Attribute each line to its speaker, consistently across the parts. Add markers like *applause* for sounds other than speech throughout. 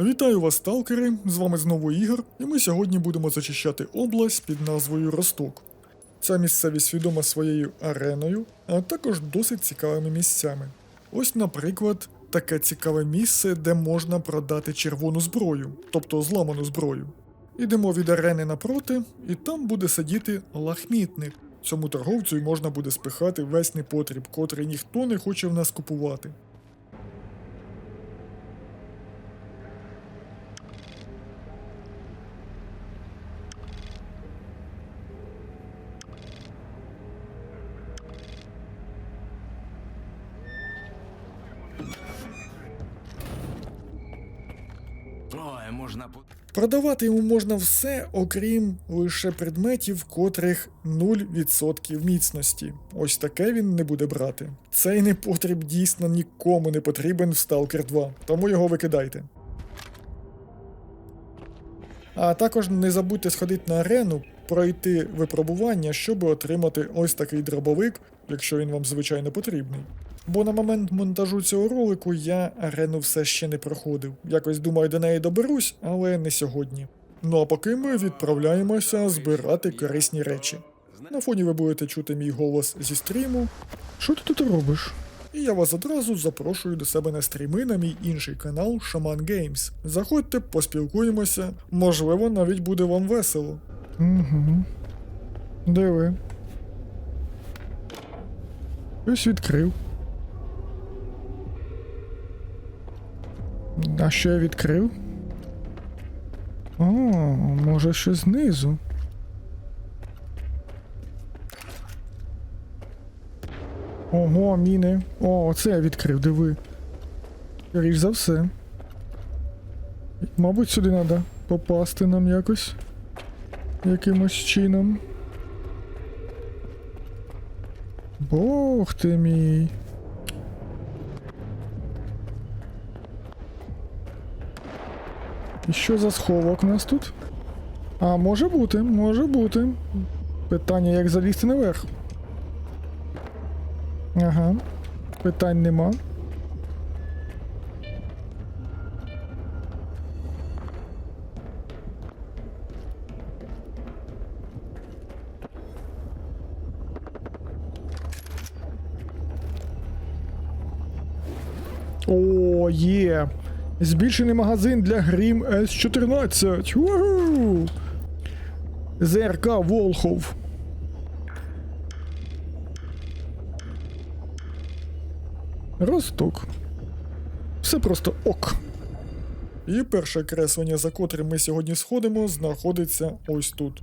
Speaker 1: Вітаю вас, сталкери! З вами знову Ігор, і ми сьогодні будемо зачищати область під назвою Росток. Ця місцевість відома своєю ареною, а також досить цікавими місцями. Ось, наприклад, таке цікаве місце, де можна продати червону зброю, тобто зламану зброю. Ідемо від арени напроти, і там буде сидіти лахмітник. Цьому торговцю й можна буде спихати весь непотріб, котрий ніхто не хоче в нас купувати. Продавати йому можна все, окрім лише предметів, котрих 0% міцності. Ось таке він не буде брати. Цей непотріб дійсно нікому не потрібен в Stalker 2, тому його викидайте. А також не забудьте сходити на арену, пройти випробування, щоб отримати ось такий дробовик, якщо він вам звичайно потрібний. Бо на момент монтажу цього ролику я арену все ще не проходив. Якось думаю, до неї доберусь, але не сьогодні. Ну а поки ми відправляємося збирати корисні речі. На фоні ви будете чути мій голос зі стріму. Що ти тут робиш? І я вас одразу запрошую до себе на стріми на мій інший канал Shaman Games. Заходьте, поспілкуємося, можливо, навіть буде вам весело. Угу. Диви. Ось відкрив. А що я відкрив? О, може ще знизу. Ого, міни. О, оце я відкрив, диви. Річ за все. Мабуть, сюди треба попасти нам якось. Якимось чином. Бог ти мій. Що за сховок у нас тут? А, може бути, може бути. Питання, як залізти наверх. Ага. Питань нема. О, є. Збільшений магазин для Грім С14. Угу! ЗРК Волхов. Росток. Все просто ок. І перше креслення, за котрим ми сьогодні сходимо, знаходиться ось тут.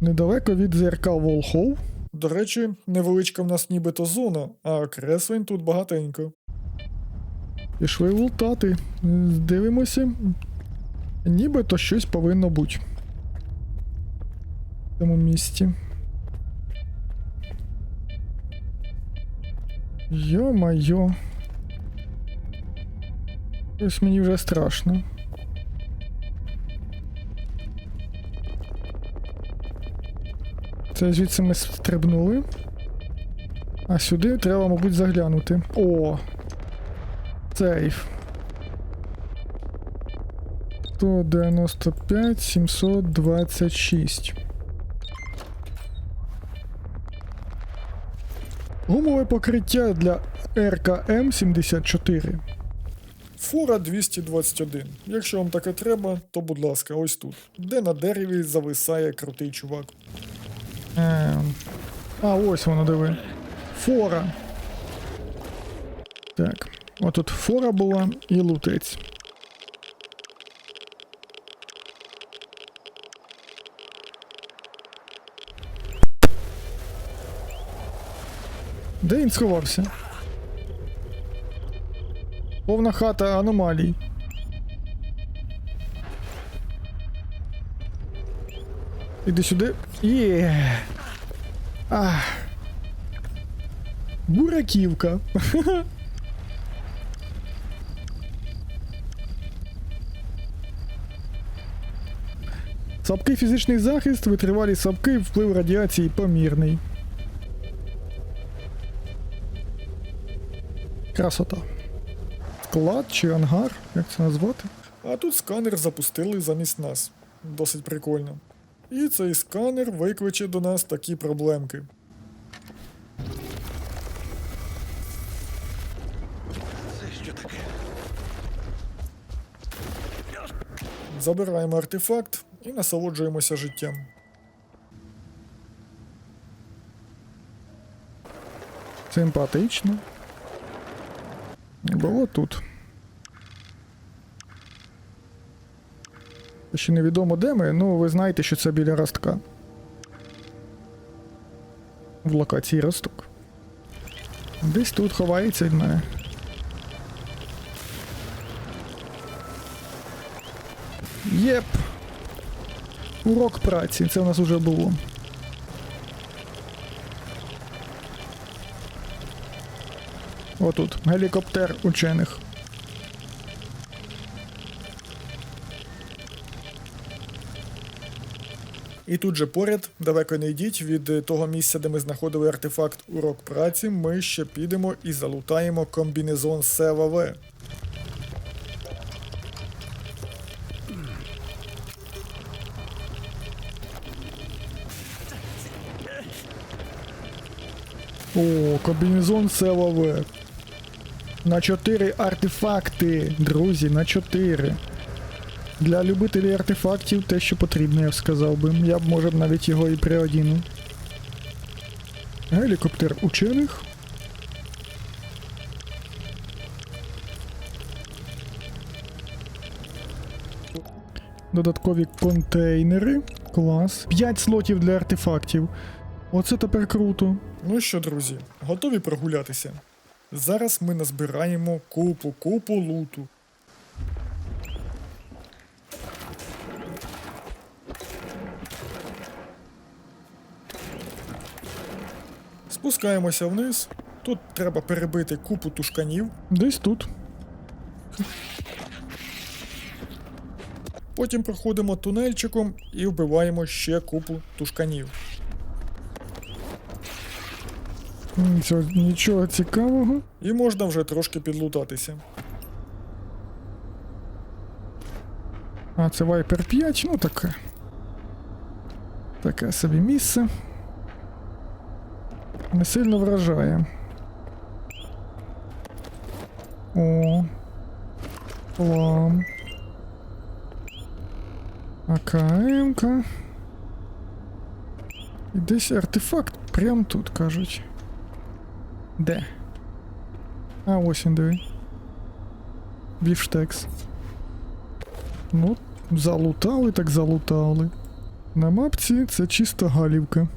Speaker 1: Недалеко від ЗРК Волхов. До речі, невеличка в нас нібито зона, а креслень тут багатенько. Пішли лутати. Дивимося. Нібито щось повинно бути. В цьому місці. Йо-майо. Ось мені вже страшно. Це звідси ми стрибнули. А сюди треба, мабуть, заглянути. О! Сейф. 195 726. Гумове покриття для РКМ 74. Фура 221. Якщо вам таке треба, то будь ласка, ось тут. Де на дереві зависає крутий чувак. Ем. А, ось воно диви. Фора. Так. Отут фора була і лутець. Де він сховався? Повна хата аномалій. Іди сюди. Є. Ах. Бураківка. *laughs* Слабкий фізичний захист, витривалі сапки, вплив радіації помірний. Красота.
Speaker 2: склад чи ангар, як це назвати. А тут сканер запустили замість нас. Досить прикольно. І цей сканер викличе до нас такі проблемки.
Speaker 1: Це що таке?
Speaker 2: Забираємо артефакт і насолоджуємося життям. Симпатично. Було тут. Ще невідомо де ми, ну ви знаєте, що це біля ростка. В локації росток. Десь тут ховається від мене. Єп. Урок праці, це у нас уже було. Отут, гелікоптер учених. І тут же поряд, далеко не йдіть, від того місця, де ми знаходили артефакт урок праці, ми ще підемо і залутаємо комбінезон СВВ. О, комбінезон СЛВ. На 4 артефакти, друзі, на 4. Для любителів артефактів те, що потрібно, я б сказав би. Я б може навіть його і приодіну. Гелікоптер учених. Додаткові контейнери. Клас. 5 слотів для артефактів. Оце тепер круто. Ну що, друзі, готові прогулятися? Зараз ми назбираємо купу купу луту. Спускаємося вниз. Тут треба перебити купу тушканів. Десь тут. Потім проходимо тунельчиком і вбиваємо ще купу тушканів. Нічого, нічого цікавого. І можна вже трошки підлутатися. А, це Viper 5, ну таке. Таке собі місце. Не сильно вражає. О. Плам. АКМ-ка. І десь артефакт прямо тут, кажуть. Де? А, ось він диви. Бівштекс. Ну, залутали, так залутали. На мапці це чисто галівка.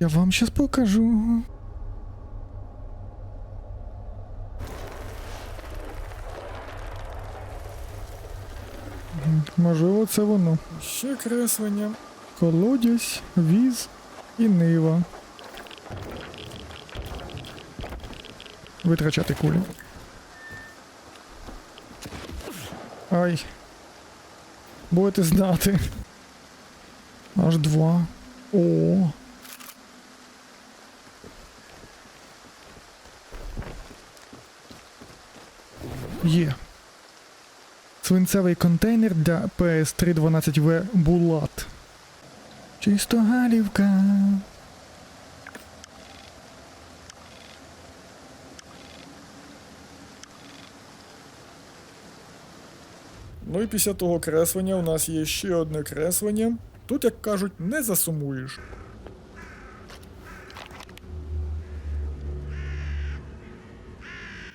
Speaker 2: Я вам щас покажу. Можливо, це воно. Ще креслення. Колодязь, віз і нива. Витрачати кулі. Ай. Будете знати. Аж два. О. Є. Свинцевий контейнер для PS312V Булат. Чисто галівка. Ну і після того креслення у нас є ще одне креслення. Тут, як кажуть, не засумуєш.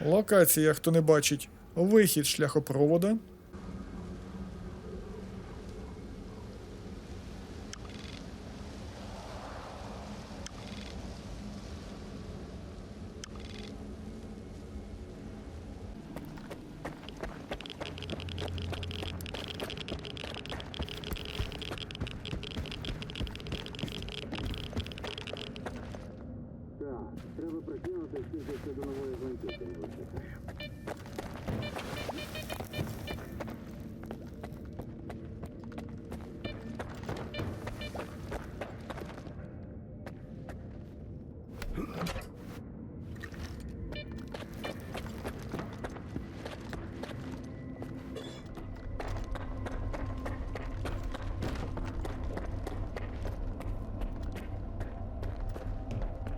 Speaker 2: Локація, хто не бачить, вихід шляхопровода.
Speaker 1: До нової гвинтівки не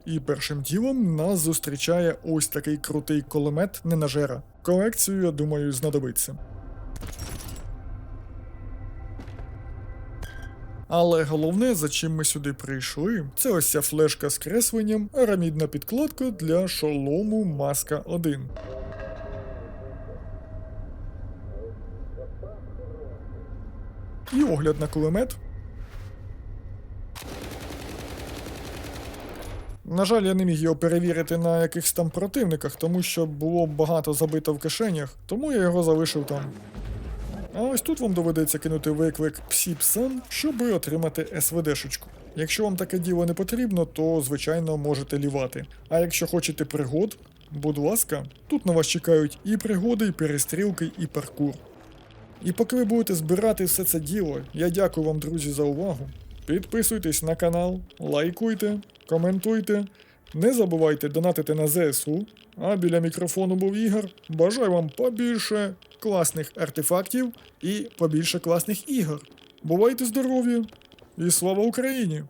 Speaker 1: І першим ділом нас зустрічає ось такий крутий кулемет ненажера. Колекцію, я думаю, знадобиться. Але головне, за чим ми сюди прийшли, це ось ця флешка з кресленням, арамідна підкладка для шолому Маска 1. І огляд на кулемет. На жаль, я не міг його перевірити на якихось там противниках, тому що було багато забито в кишенях, тому я його залишив там. А ось тут вам доведеться кинути виклик Псіпсан, щоб отримати СВДшечку. Якщо вам таке діло не потрібно, то звичайно можете лівати. А якщо хочете пригод, будь ласка, тут на вас чекають і пригоди, і перестрілки, і паркур. І поки ви будете збирати все це діло, я дякую вам, друзі, за увагу. Підписуйтесь на канал, лайкуйте, коментуйте. Не забувайте донатити на ЗСУ. А біля мікрофону був Ігор. Бажаю вам побільше класних артефактів і побільше класних ігор. Бувайте здорові! І слава Україні!